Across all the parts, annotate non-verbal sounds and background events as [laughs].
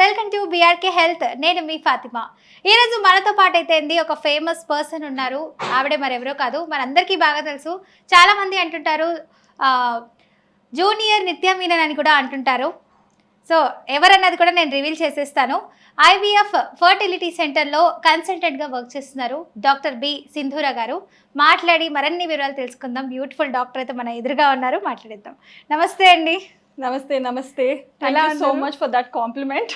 Welcome to BRK health. నేను మీ ఫాతిమా. ఈరోజు మనతో పాటు అయితే ఏంది? ఒక ఫేమస్ పర్సన్ ఉన్నారు. ఆవిడే మరెవరో కాదు. మనందరికీ బాగా తెలుసు. చాలామంది అంటుంటారు జూనియర్ నిత్య మీనన్ అని కూడా అంటుంటారు. సో ఎవరన్నది కూడా నేను రివీల్ చేసేస్తాను. ఐవీఎఫ్ ఫర్టిలిటీ సెంటర్లో కన్సల్టెంట్గా వర్క్ చేస్తున్నారు డాక్టర్ బి సింధూర గారు. మాట్లాడి మరిన్ని వివరాలు తెలుసుకుందాం. బ్యూటిఫుల్ డాక్టర్ అయితే మన ఎదురుగా ఉన్నారు. మాట్లాడేద్దాం. నమస్తే అండి. నమస్తే నమస్తే. Thank so? Much for that compliment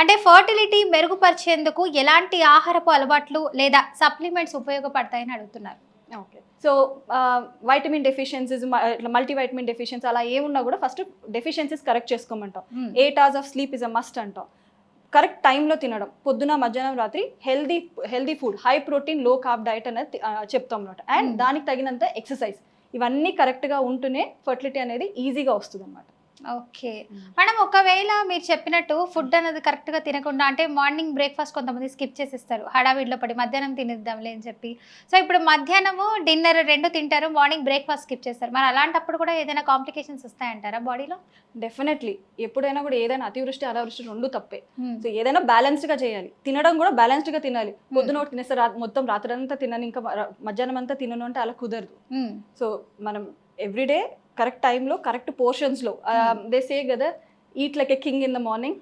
అంటే ఫర్టిలిటీ మెరుగుపరిచేందుకు ఎలాంటి ఆహారపు అలవాట్లు లేదా సప్లిమెంట్స్ ఉపయోగపడతాయని అడుగుతున్నారు. Okay so vitamin deficiencies multi vitamin deficiencies అలా ఏమున్నా కూడా first deficiencies correct చేసుకోమంటాం. Eight hours of sleep is a must అంటాం. కరెక్ట్ టైంలో తినడం. పొద్దున మధ్యాహ్నం రాత్రి healthy healthy food high protein low carb diet అనేది చెప్తాం అనమాట అండ్ Hmm. దానికి తగినంత ఎక్సర్సైజ్ ఇవన్నీ కరెక్ట్గా ఉంటూనే ఫర్టిలిటీ అనేది ఈజీగా వస్తుంది అనమాట ఓకే. మేడం ఒకవేళ మీరు చెప్పినట్టు ఫుడ్ అనేది కరెక్ట్గా తినకుండా అంటే మార్నింగ్ బ్రేక్ఫాస్ట్ కొంతమంది స్కిప్ చేసేస్తారు. హడావిడిలో పడి మధ్యాహ్నం తినేద్దాంలే అని చెప్పి. సో ఇప్పుడు మధ్యాహ్నము డిన్నర్ రెండు తింటారు మార్నింగ్ బ్రేక్ఫాస్ట్ స్కిప్ చేస్తారు. మరి అలాంటప్పుడు కూడా ఏదైనా కాంప్లికేషన్స్ వస్తాయంటారా బాడీలో? డెఫినెట్లీ. ఎప్పుడైనా కూడా ఏదైనా అతివృష్టి అనావృష్టి రెండు తప్పే. సో ఏదైనా బ్యాలెన్స్డ్గా చేయాలి. తినడం కూడా బ్యాలెన్స్డ్గా తినాలి పొద్దున ఒకటి తినేస్తే మొత్తం రాత్రి అంతా తినను ఇంకా మధ్యాహ్నం అంతా తినను అంటే అలా కుదరదు. సో మనం ఎవ్రీడే కరెక్ట్ టైంలో కరెక్ట్ పోర్షన్స్లో. దే సే కదా eat like a king in the morning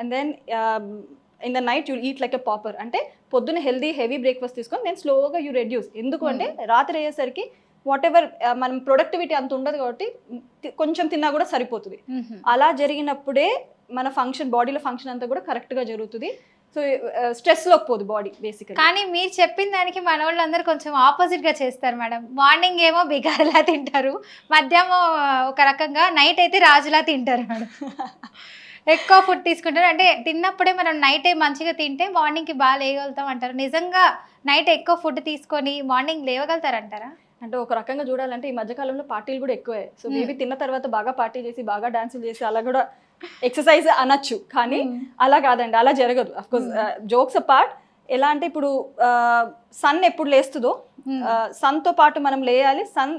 and then in the night you eat like a pauper అంటే పొద్దున హెల్దీ హెవీ బ్రేక్ఫాస్ట్ తీసుకొని దెన్ స్లోగా యూ రెడ్యూస్ ఎందుకు అంటే రాత్రి అయ్యేసరికి వాట్ ఎవర్ మనం ప్రొడక్టివిటీ అంత ఉండదు కాబట్టి కొంచెం తిన్నా కూడా సరిపోతుంది. అలా జరిగినప్పుడే మన ఫంక్షన్ బాడీలో ఫంక్షన్ అంతా కూడా కరెక్ట్గా జరుగుతుంది. సో స్ట్రెస్లోకి పోదు బాడీ బేసికలీ కానీ మీరు చెప్పిన దానికి మన వాళ్ళందరూ కొంచెం ఆపోజిట్గా చేస్తారు మేడం. మార్నింగ్ ఏమో బిగారలా తింటారు మధ్యాహ్నం ఒక రకంగా నైట్ అయితే రాజులా తింటారు మేడం. [laughs] ఎక్కువ ఫుడ్ తీసుకుంటారు. అంటే తిన్నప్పుడే మనం నైట్ మంచిగా తింటే మార్నింగ్కి బాగా లేయగలుగుతాం అంటారు. నిజంగా నైట్ ఎక్కువ ఫుడ్ తీసుకొని మార్నింగ్ లేవగలుగుతారంటారా? అంటే ఒక రకంగా చూడాలంటే ఈ మధ్యకాలంలో పార్టీలు కూడా ఎక్కువే. సో. మేబీ తిన్న తర్వాత బాగా పార్టీ చేసి బాగా డాన్సులు చేసి అలా కూడా ఎక్సర్సైజ్ అనొచ్చు కానీ Hmm. అలా కాదండి అలా జరగదు. అఫ్ కోర్స్ జోక్స్ పార్ట్ ఎలా అంటే ఇప్పుడు సన్ ఎప్పుడు లేస్తుందో సన్తో పాటు మనం లేయాలి సన్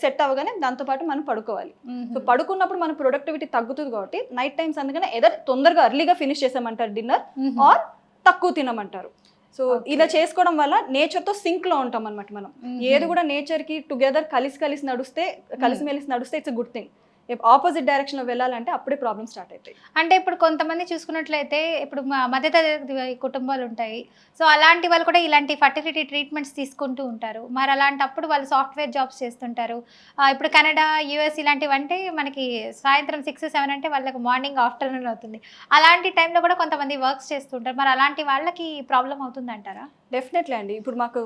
సెట్ అవ్వగానే దాంతో పాటు మనం పడుకోవాలి. సో పడుకున్నప్పుడు మన ప్రొడక్టివిటీ తగ్గుతుంది కాబట్టి నైట్ టైమ్స్ అందుకనే ఎదర్ తొందరగా అర్లీగా ఫినిష్ చేసామంటారు డిన్నర్ ఆర్ తక్కువ తినమంటారు. సో. ఇలా చేసుకోవడం వల్ల నేచర్తో సింక్లో ఉంటాం అనమాట మనం. ఏది కూడా నేచర్కి టుగెదర్ కలిసి కలిసి నడుస్తే కలిసి మెలిసి నడుస్తే ఇట్స్ గుడ్ థింగ్ ఆపోజిట్ డైరెక్షన్లో వెళ్ళాలంటే అప్పుడే ప్రాబ్లమ్ స్టార్ట్ అవుతాయి అంటే ఇప్పుడు కొంతమంది చూసుకున్నట్లయితే ఇప్పుడు మా మధ్యతరగతి కుటుంబాలు ఉంటాయి. సో అలాంటి వాళ్ళు కూడా ఇలాంటి ఫర్టిలిటీ ట్రీట్మెంట్స్ తీసుకుంటూ ఉంటారు. మరి అలాంటప్పుడు వాళ్ళు సాఫ్ట్వేర్ జాబ్స్ చేస్తుంటారు. ఇప్పుడు కెనడా యూఎస్ ఇలాంటివి అంటే మనకి సాయంత్రం సిక్స్ సెవెన్ అంటే వాళ్ళకి మార్నింగ్ ఆఫ్టర్నూన్ అవుతుంది. అలాంటి టైంలో కూడా కొంతమంది వర్క్స్ చేస్తుంటారు మరి అలాంటి వాళ్ళకి ప్రాబ్లం అవుతుంది అంటారా డెఫినెట్లీ అండి. ఇప్పుడు మాకు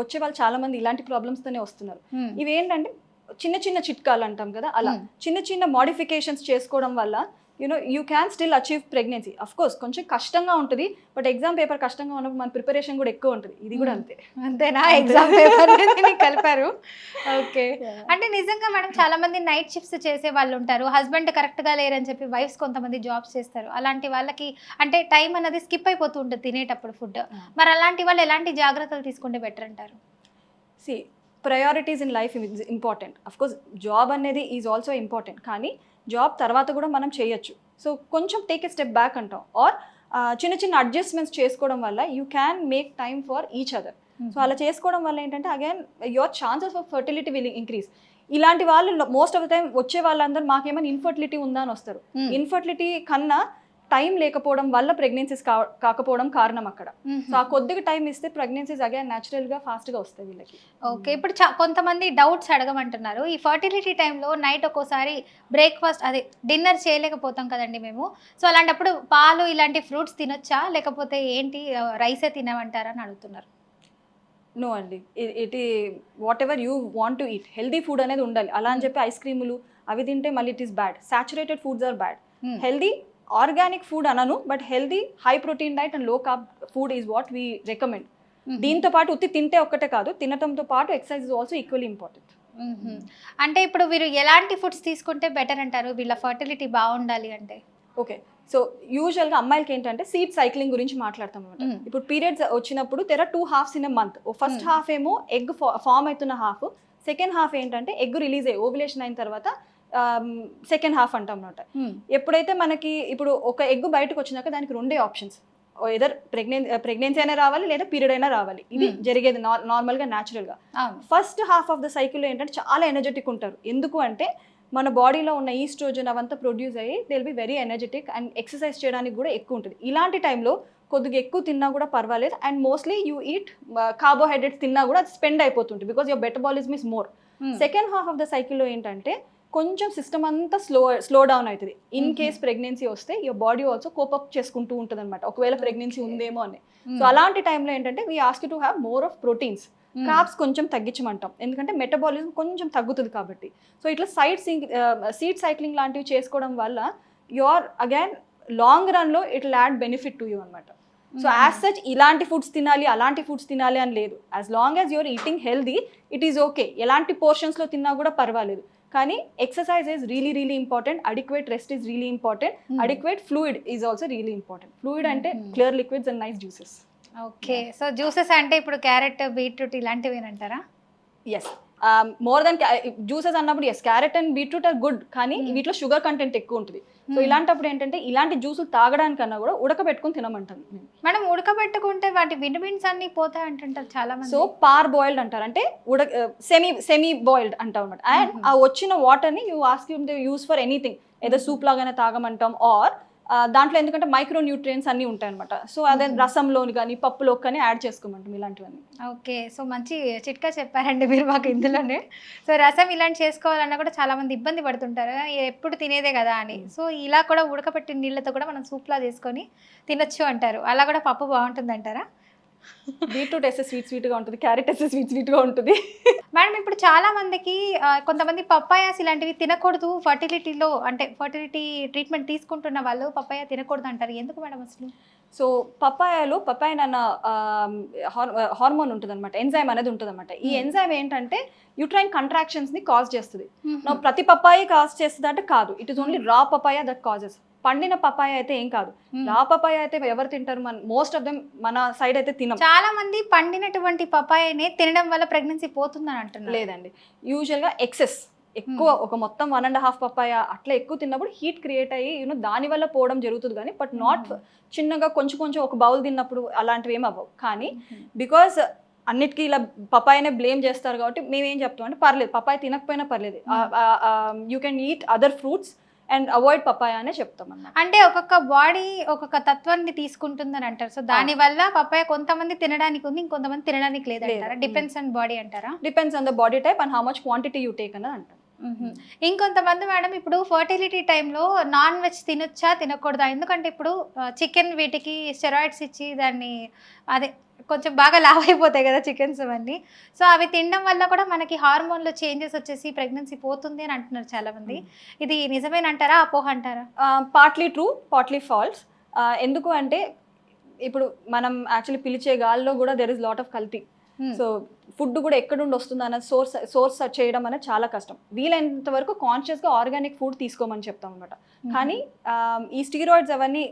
వచ్చే వాళ్ళు చాలా మంది ఇలాంటి ప్రాబ్లమ్స్తోనే వస్తున్నారు. ఇవి ఏంటంటే చిన్న చిన్న చిట్కాలు అంటాం కదా అలా. చిన్న చిన్న మోడిఫికేషన్స్ చేసుకోవడం వల్ల you know you can still achieve pregnancy of course కొంచెం కష్టంగా ఉంటుంది బట్ ఎగ్జామ్ పేపర్ కష్టంగా ఉన్నప్పుడు మన ప్రిపరేషన్ కూడా ఎక్కువ ఉంటుంది. ఇది కూడా. అంతే. అంతేనా? అంతే. ఎగ్జామ్ పేపర్ [laughs] కలిపారు. ఓకే అంటే నిజంగా మేడం చాలా మంది నైట్ షిఫ్ట్స్ చేసే వాళ్ళు ఉంటారు. హస్బెండ్ కరెక్ట్గా లేరని చెప్పి వైఫ్స్ కొంతమంది జాబ్స్ చేస్తారు. అలాంటి వాళ్ళకి అంటే టైం అనేది స్కిప్ అయిపోతూ ఉంటుంది తినేటప్పుడు ఫుడ్ మరి అలాంటి వాళ్ళు ఎలాంటి జాగ్రత్తలు తీసుకుంటే బెటర్ అంటారు? See priorities in life is important of course job అనేది ఈజ్ ఆల్సో ఇంపార్టెంట్ కానీ జాబ్ తర్వాత కూడా మనం చేయొచ్చు. సో కొంచెం టేక్ ఎ స్టెప్ బ్యాక్ అంటాం. ఆర్ చిన్న చిన్న అడ్జస్ట్మెంట్స్ చేసుకోవడం వల్ల you can make time for each other so అలా చేసుకోవడం వల్ల ఏంటంటే again your chances of fertility will increase ఇలాంటి వాళ్ళు మోస్ట్ ఆఫ్ ద టైం వచ్చే వాళ్ళందరూ మాకేమైనా ఇన్ఫర్టిలిటీ ఉందా అని వస్తారు. ఇన్ఫర్టిలిటీ కన్నా టైం లేకపోవడం వల్ల ప్రెగ్నెన్సీస్ కాకపోవడం కారణం అక్కడ. సో ఆ కొద్దిగా టైం ఇస్తే ప్రెగ్నెన్సీస్ అగైన్ న్యాచురల్గా ఫాస్ట్గా వస్తాయి వీళ్ళకి. ఓకే ఇప్పుడు చా- కొంతమంది డౌట్స్ అడగమంటున్నారు. ఈ ఫర్టిలిటీ టైంలో నైట్ ఒక్కోసారి బ్రేక్ఫాస్ట్ అదే డిన్నర్ చేయలేకపోతాం కదండి మేము. సో అలాంటప్పుడు పాలు ఇలాంటి ఫ్రూట్స్ తినొచ్చా? లేకపోతే ఏంటి రైసే తినమంటారా అని అడుగుతున్నారు. నో అండి. It whatever you want to eat healthy food అనేది ఉండాలి. అలా అని చెప్పి ఐస్ క్రీములు అవి తింటే మళ్ళీ it is bad. Saturated foods are bad. Healthy organic food అనను but healthy high protein diet and low carb food is what we recommend. దీంతో పాటు ఉత్తి తింటే ఒక్కటే కాదు తినటంతో పాటు exercise is also equally important. అంటే ఇప్పుడు వీరు ఎలాంటి ఫుడ్స్ తీసుకుంటే బెటర్ అంటారు? వీళ్ళ ఫర్టిలిటీ బాగుండాలి అంటే? ఓకే. సో యూజువల్గా అమ్మాయిలకి ఏంటంటే సీడ్ సైక్లింగ్ గురించి మాట్లాడతాం అనమాట. ఇప్పుడు పీరియడ్స్ వచ్చినప్పుడు తెర two halves in a month first. Half ఏమో ఎగ్ ఫామ్ అవుతున్న హాఫ్ సెకండ్ హాఫ్ ఏంటంటే ఎగ్ రిలీజ్ అయ్యి ఓవిలేషన్ అయిన తర్వాత సెకండ్ హాఫ్ అంటాం అనమాట Hmm. ఎప్పుడైతే మనకి ఇప్పుడు ఒక ఎగ్ బయటకు వచ్చినాక దానికి రెండే ఆప్షన్స్ ఎదర్ ప్రెగ్నెన్ ప్రెగ్నెన్సీ అయినా రావాలి లేదా పీరియడ్ అయినా రావాలి. ఇది Hmm. జరిగేది నార్మల్గా న్యాచురల్గా ఫస్ట్ హాఫ్ ఆఫ్ ద సైకిల్లో ఏంటంటే చాలా ఎనర్జెటిక్ ఉంటారు. ఎందుకు అంటే మన బాడీలో ఉన్న ఈస్ట్రోజన్ అవంతా ప్రొడ్యూస్ అయ్యి they will be very energetic and exercise చేయడానికి కూడా ఎక్కువ ఉంటుంది. ఇలాంటి టైంలో కొద్దిగా ఎక్కువ తిన్నా కూడా పర్వాలేదు. And mostly you eat carbohydrates తిన్నా కూడా అది స్పెండ్ అయిపోతుంది because your metabolism is more. Second half of the సైకిల్లో ఏంటంటే కొంచెం సిస్టమ్ అంతా స్లో స్లో డౌన్ అవుతుంది ఇన్. కేస్ ప్రెగ్నెన్సీ వస్తే your body also cope up చేసుకుంటూ ఉంటుంది అనమాట ఒకవేళ ప్రెగ్నెన్సీ ఉందేమో అని. సో అలాంటి టైంలో ఏంటంటే we ask to have more of proteins. Carbs కొంచెం తగ్గించమంటాం. ఎందుకంటే మెటబాలిజం కొంచెం తగ్గుతుంది కాబట్టి. సో ఇట్లా సైడ్ సింక్ సీడ్ సైక్లింగ్ లాంటివి చేసుకోవడం వల్ల యు ఆర్ అగైన్ లాంగ్ రన్లో it add benefit to you అనమాట సో. యాజ్ సచ్ ఇలాంటి ఫుడ్స్ తినాలి అలాంటి ఫుడ్స్ తినాలి అని లేదు. As long as your eating healthy it is okay ఎలాంటి పోర్షన్స్లో తిన్నా కూడా పర్వాలేదు. కానీ exercise is really really important adequate rest is really important. Adequate fluid is also really important fluid అంటే. Clear liquids and nice juices okay so juices అంటే ఇప్పుడు carrot beetroot ఇలాంటివి అంటారా? ఎస్ మోర్ దెన్ జ్యూసెస్ అన్నప్పుడు yes carrot and beetroot are good కానీ Hmm. వీటిలో sugar content ఎక్కువ ఉంటుంది. So Hmm. ఇలాంటప్పుడు ఏంటంటే ఇలాంటి జ్యూసులు తాగడానికన్నా కూడా ఉడకబెట్టుకొని తినమంటాను మనం ఉడకబెట్టుకుంటే వాటి విటమిన్స్ అన్ని పోతాయి అంటుంటారు చాలా మంది సో పార్ బాయిల్డ్ అంటారు అంటే ఉడక సెమీ సెమీ బాయిల్డ్ అంటాం అనమాట అండ్ Mhm. ఆ వచ్చిన వాటర్ని you ask use for anything ఏదో Mhm. సూప్ లాగానే తాగమంటాం ఆర్ దాంట్లో ఎందుకంటే మైక్రో న్యూట్రియన్స్ అన్నీ ఉంటాయి అనమాట సో అదే. రసంలోని కానీ పప్పులో కానీ యాడ్ చేసుకోమంటాం ఇలాంటివన్నీ. ఓకే. సో మంచి చిట్కా చెప్పారండి మీరు మాకు ఇందులోనే. సో రసం ఇలాంటి చేసుకోవాలన్నా కూడా చాలా మంది ఇబ్బంది పడుతుంటారు. ఎప్పుడు తినేదే కదా అని. సో ఇలా కూడా ఉడకబెట్టిన నీళ్ళతో కూడా మనం సూప్లా చేసుకొని తినొచ్చు అంటారు. అలా కూడా పప్పు బాగుంటుంది అంటారా బీట్రూట్ వేస్తే స్వీట్ స్వీట్గా ఉంటుంది క్యారెట్ వేస్తే స్వీట్ స్వీట్గా ఉంటుంది. మేడం ఇప్పుడు చాలా మందికి కొంతమంది పప్పాయాస్ ఇలాంటివి తినకూడదు. ఫర్టిలిటీలో అంటే ఫర్టిలిటీ ట్రీట్మెంట్ తీసుకుంటున్న వాళ్ళు పప్పాయ తినకూడదు అంటారు. ఎందుకు మేడం అసలు? సో పప్పాయలో పప్పాయ అన్న హార్మోన్ ఉంటుంది అనమాట ఎంజైమ్ అనేది ఉంటుంది అనమాట ఈ Hmm. ఎంజైమ్ ఏంటంటే యూట్రైన్ కంట్రాక్షన్స్ని కాజ్ చేస్తుంది. నా ప్రతి పప్పాయ కాజ్ చేస్తుంది అంటే కాదు. It is only raw papaya that causes పండిన పపాయ అయితే ఏం కాదు. రా పపాయ అయితే ఎవరు తింటారు? మన మోస్ట్ ఆఫ్ దెమ్ మన సైడ్ అయితే తినం. చాలా మంది పండినటువంటి పప్పాయని తినడం వల్ల ప్రెగ్నెన్సీ పోతుందని అంటున్నారు. లేదండి. యూజువల్గా ఎక్సెస్ ఎక్కువ ఒక మొత్తం వన్ అండ్ హాఫ్ పప్పాయ అట్లా ఎక్కువ తిన్నప్పుడు హీట్ క్రియేట్ అయ్యి యూనో దాని వల్ల పోవడం జరుగుతుంది కానీ బట్ నాట్. చిన్నగా కొంచెం కొంచెం ఒక బౌల్ తిన్నప్పుడు అలాంటివి ఏం అవ్వవు. కానీ బికాస్ అన్నిటికీ ఇలా పపాయనే బ్లేమ్ చేస్తారు కాబట్టి మేము ఏం చెప్తాం అంటే పర్లేదు పపాయ తినకపోయినా పర్లేదు. You can eat other fruits and avoid papaya అనే చెప్తాం అన్నమాట అంటే ఒక్కొక్క బాడీ ఒక్కొక్క తత్వాన్ని తీసుకుంటుందని అంటారు. సో దాని వల్ల పప్పాయ కొంతమంది తినడానికి ఉంది ఇంకొంతమంది తినడానికి లేదంటారా? లేదు. డిపెండ్స్ ఆన్ బాడీ అంటారా? Depends on the body type and how much quantity you take అన్నది అంటాం ఇంకొంతమంది మేడం ఇప్పుడు ఫర్టిలిటీ టైంలో నాన్ వెజ్ తినొచ్చా తినకూడదా? ఎందుకంటే ఇప్పుడు చికెన్ వీటికి స్టెరాయిడ్స్ ఇచ్చి దాన్ని అదే కొంచెం బాగా [laughs] లావ్ అయిపోతాయి కదా చికెన్స్ అవన్నీ. సో అవి తినడం వల్ల కూడా మనకి హార్మోన్లో చేంజెస్ వచ్చేసి ప్రెగ్నెన్సీ పోతుంది అని అంటున్నారు చాలా మంది ఇది నిజమేనంటారా అపోహ అంటారా పార్ట్లీ ట్రూ పార్ట్లీ ఫాల్స్ ఎందుకు అంటే ఇప్పుడు మనం యాక్చువల్లీ పిలిచే గాల్లో కూడా దెర్ ఇస్ లాట్ ఆఫ్ కల్తీ Hmm. సో ఫుడ్ కూడా ఎక్కడ నుండి వస్తుంది అన్న సోర్స్ సోర్స్ చేయడం అనేది చాలా కష్టం. వీలైనంత వరకు కాన్షియస్గా ఆర్గానిక్ ఫుడ్ తీసుకోమని చెప్తాం అనమాట కానీ ఆ, ఈ స్టీరాయిడ్స్ అవన్నీ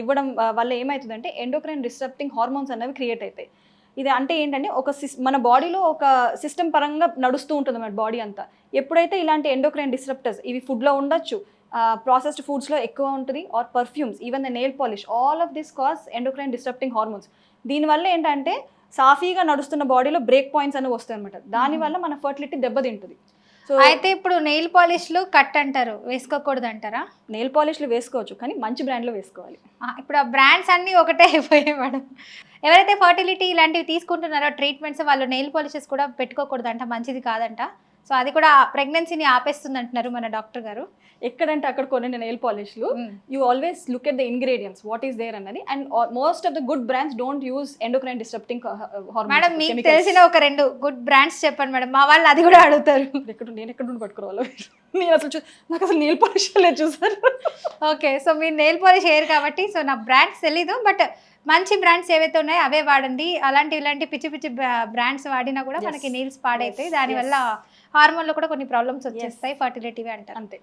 ఇవ్వడం వల్ల ఏమవుతుందంటే ఎండోక్రైన్ డిస్టర్బింగ్ హార్మోన్స్ అనేవి క్రియేట్ అవుతాయి. ఇది అంటే ఏంటంటే ఒక సిస్ మన బాడీలో ఒక సిస్టమ్ పరంగా నడుస్తూ ఉంటుంది మన బాడీ అంతా. ఎప్పుడైతే ఇలాంటి ఎండోక్రైన్ డిస్టర్ప్టర్స్ ఇవి ఫుడ్లో ఉండొచ్చు ప్రాసెస్డ్ ఫుడ్స్లో ఎక్కువ ఉంటుంది or perfumes even the nail polish all of this cause endocrine disrupting hormones దీనివల్ల ఏంటంటే సాఫీగా నడుస్తున్న బాడీలో బ్రేక్ పాయింట్స్ అనేవి వస్తాయి అనమాట దానివల్ల మన ఫర్టిలిటీ దెబ్బతింటుంది. సో అయితే ఇప్పుడు నెయిల్ పాలిష్లు కట్ అంటారు వేసుకోకూడదు అంటారా నెయిల్ పాలిష్లు వేసుకోవచ్చు కానీ మంచి బ్రాండ్లో వేసుకోవాలి. ఇప్పుడు ఆ బ్రాండ్స్ అన్నీ ఒకటే అయిపోయాయి మేడం. ఎవరైతే ఫర్టిలిటీ ఇలాంటివి తీసుకుంటున్నారో ట్రీట్మెంట్స్ వాళ్ళు నెయిల్ పాలిషెస్ కూడా పెట్టుకోకూడదంట మంచిది కాదంట? సో అది కూడా ప్రెగ్నెన్సీని ఆపేస్తుంది అంటున్నారు మన డాక్టర్ గారు. ఎక్కడంటే అక్కడ కొన్ని nail పాలిష్లు. You always look at the ingredients. What is there అన్నది. And most of the good brands don't use endocrine disturbing madam మీకు తెలిసిన ఒక రెండు గుడ్ బ్రాండ్స్ చెప్పండి మేడం. మా వాళ్ళు అది కూడా అడుగుతారు. ఎక్కడ నేను ఎక్కడ నుండి పట్టుకోవాలి నేను అసలు నాకు అసలు నీల్ పాలిష్ లేదు చూసారు. ఓకే సో మీరు నెయిల్ పాలిష్ వేయరు కాబట్టి సో నా బ్రాండ్స్ తెలీదు బట్ మంచి బ్రాండ్స్ ఏవైతే ఉన్నాయో అవే వాడండి. అలాంటి ఇలాంటి పిచ్చి పిచ్చి బ్రాండ్స్ వాడినా కూడా. మనకి నెయిల్స్ పాడైతాయి. దానివల్ల హార్మోన్లో కూడా కొన్ని ప్రాబ్లమ్స్ వచ్చేస్తాయి ఫర్టిలిటీ అంటారు. అంతే.